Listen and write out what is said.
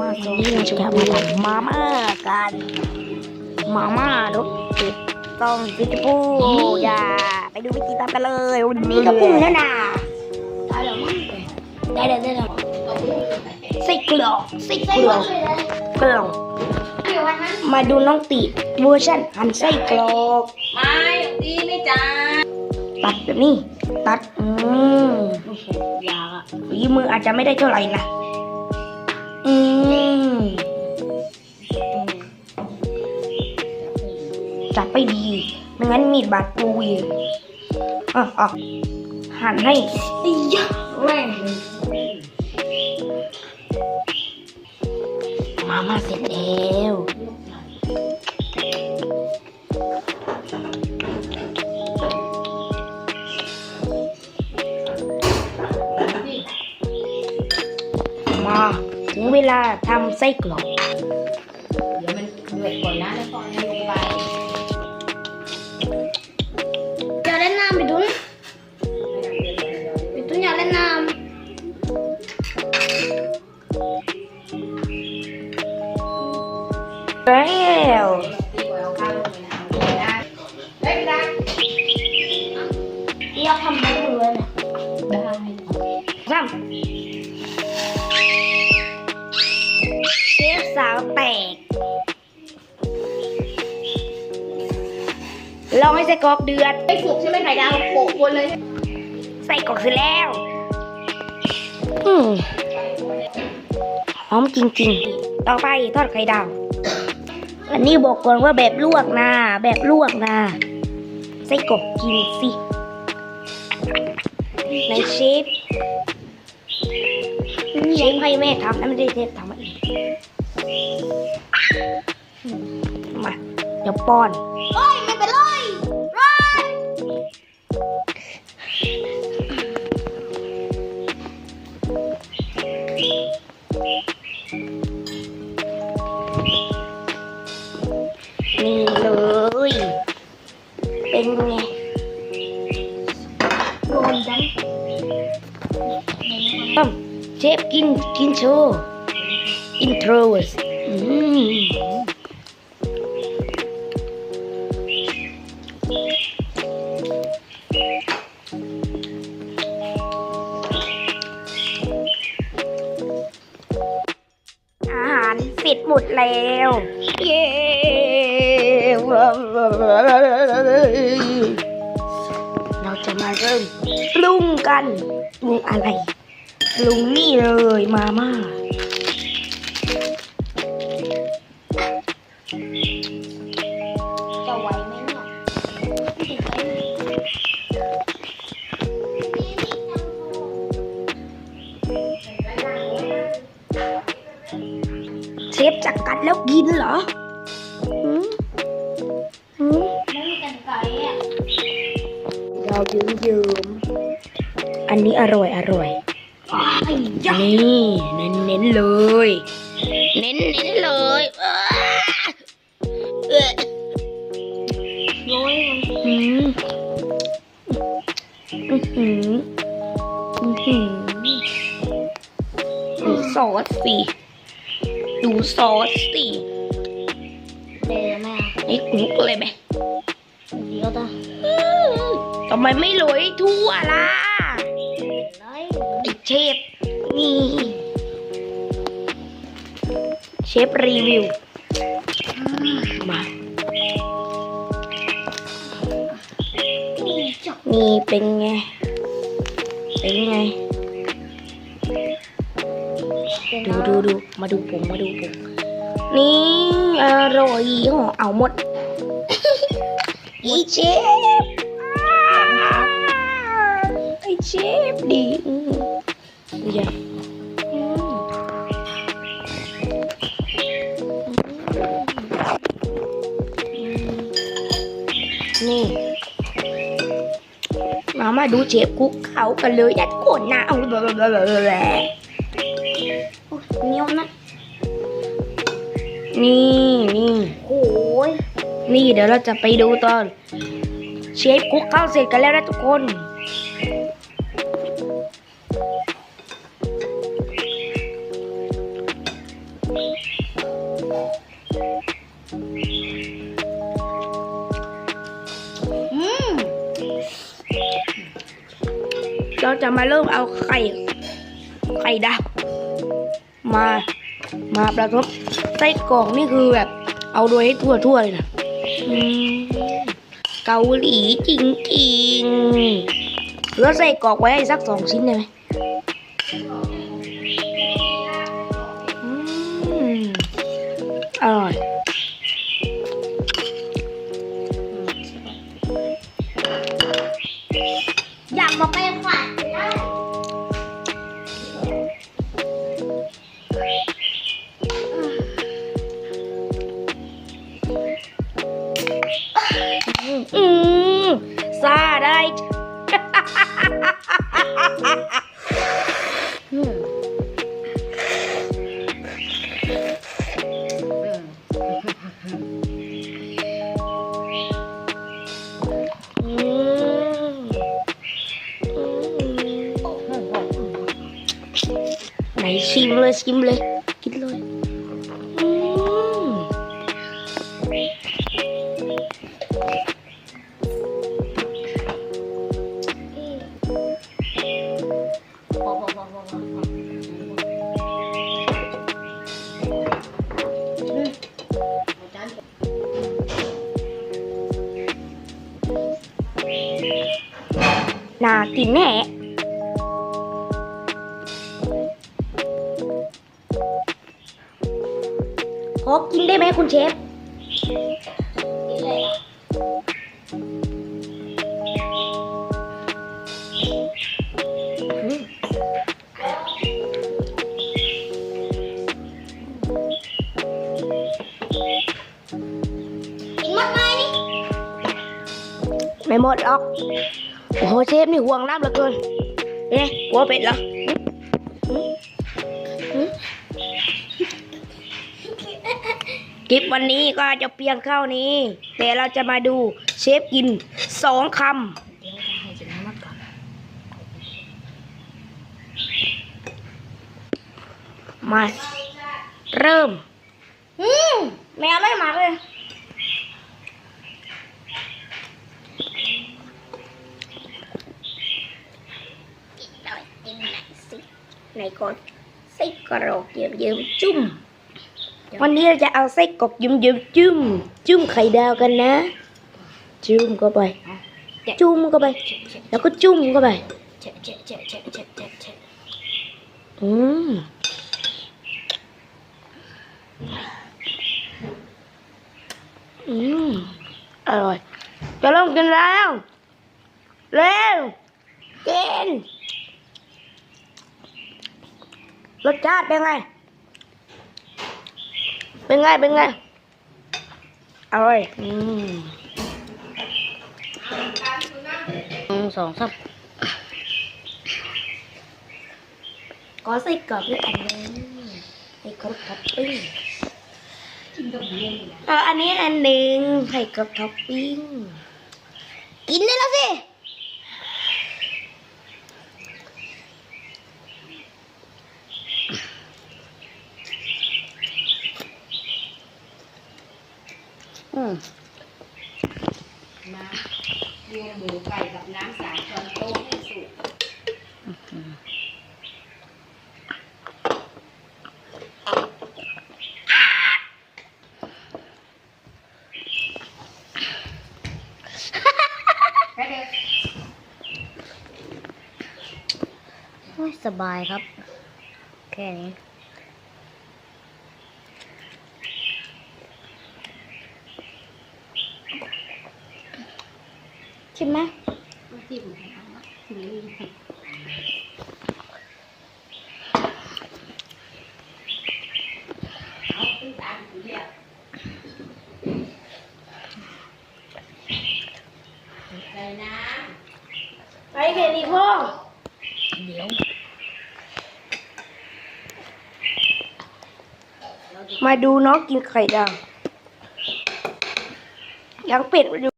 มาซอสนี่เราจะมาทำมาม่ากันมาม่ารสเผ็ดต้องฟิตปูอย่าไปดูวิธีทำกันเลยวันนี้ก็ปรุงแล้วนะได้แล้วมั้งได้แล้วได้แล้วใส่เกลือใส่เกลือเกลอเดี๋ยววันนั้นมาดูน้องติเวอร์ชันหั่นไส้กรอกไม่ดีไม่จ้าตัดแบบนี้ ตัด อืมอยากอะฝีมืออาจจะไม่ได้เท่าไหร่นะ อืมจับไปดีไม่งั้นมีดบาดปูอีกอะอะหั่นให้อียะแรงมาม่าเสร็จแล้วมา ถึงเวลาทำไส้กรอกเดี๋ยวมันเดือดก่อนนะแล้วพอลงไปอยากเล่นน้ำไปดุนไปดุนอยากเล่นน้แล้ว ลองให้ไส้กรอกเดือดไอ้สุกใช่ไหมไข่ดาวโปะบนเลยใส่กรอกเสร็จแล้วอืมหอมจริงๆ ต่อไปทอดไข่ดาว อันนี้บอกก่อนว่าแบบลวกนะ แบบลวกนะใส่กรอกกินสิในเชฟเชฟให้แม่ทำนะไม่ได้เชฟทำมาเองมา เดี๋ยวป้อน กินกินโชว์อินโทรสอาหารเสร็จหมดแล้ว เย้เราจะมาเริ่มปรุงกันปรุงอะไร ลุงนี่เลยมาม่าจะไหวไหมเนี่ยเชฟจะกัดแล้วกินเหรอหืมหืมไม่มีกันไก่อะเรายืมยืมๆอันนี้อร่อยอร่อยอ้ายยะ นี่เน้นเน้นๆเลย เน้นเน้นๆเลยอ้าเอ้อน้อยมันหืมอื้อหืออื้อหือดูซอสสิดูซอสสิเดี๋ยวแม่ให้คลุกเลยไหมเดี๋ยวตาทำไมไม่โรยทั่วล่ะไรไอ เชฟนี่เชฟรีวิว มานี่เป็นไง เป็นไง ดูดูดูมาดูผมมาดูผม นี่อร่อยห่อเอาหมด อีเชฟ ไอเชฟดี อืมใหญ่อืมนี่ มามาดูเชฟคุกเขากันเลยยัดโกนหน้าเอาแบบแบบแบบแบบโอ้ยเหนียวนะ นี่นี่โอ้ยนี่เดี๋ยวเราจะไปดูตอน เชฟคุกข้าวเสร็จกันแล้วนะทุกคนน จะมาเริ่มเอาไข่ไข่ดาวมามาประทบไส้กรอกนี่คือแบบ เอาโดยให้ทั่วๆเลยนะเกาหลีจริงๆเหลือไส้กรอกไว้ให้สักสองชิ้นได้ไหมอร่อยอยากมาเป็นขวัญาได้อืมอืม น่ากินแน่ขอกินได้ไหมคุณเชฟนี่เลยอะอืมกินหมดไหมนี่ไม่หมดหรอก โอ้โหเชฟนี่ห่วงน้ำเหลือเกินเป็นไงหัวเป็ดเหรอหืมหืมคลิปวันนี้ก็จะเพียงเท่านี้ แต่เราจะมาดูเชฟกินสองคเดี๋ยวจะให้จินน้ำมันก่อนำมาเริ่ม อืมแมวไม่มาเลย หน่อยกินหน่อยสิ ไหนก่อนไส้กรอกเยิ้มเยิ้มๆจุ่มวันนี้เราจะเอาไส้กรอกเยิ้มเยิ้มๆจุ่มจุ่มไข่ดาวกันนะ จุ่มเข้าไป จุ่มเข้าไป แล้วก็จุ่มเข้าไปเช็ดเช็ดเช็ดเช็ดเช็ดเช็ดเช็ดอืมอืมอร่อยจะเริ่มกินแล้วเร็วกิน รสชาติเป็นไง เป็นไง เป็นไง อร่อย อืมหนึ่งสองสามก็ใส่กรอบด้วยอันนี้ใส่กรอบท็อปปิ้งกินกับเบียร์นี่นะเอาอันนี้อันหนึ่งใส่กรอบท็อปปิ้ง กินได้แล้วสิ อืมมาเรียงหมูไก่กับน้ำสามช้อนโต๊ะให้สุกไปเด้อ โอ้ย สบายครับ แค่นี้ ชิมไหมที่ผมทำอะนี่เอาขึ้นตามกูเรียกใส่น้ำไปแค่นี้พ่อเดี๋ยวเราจะ มาดูน้องกินไข่ดาวยังเป็ดมาดู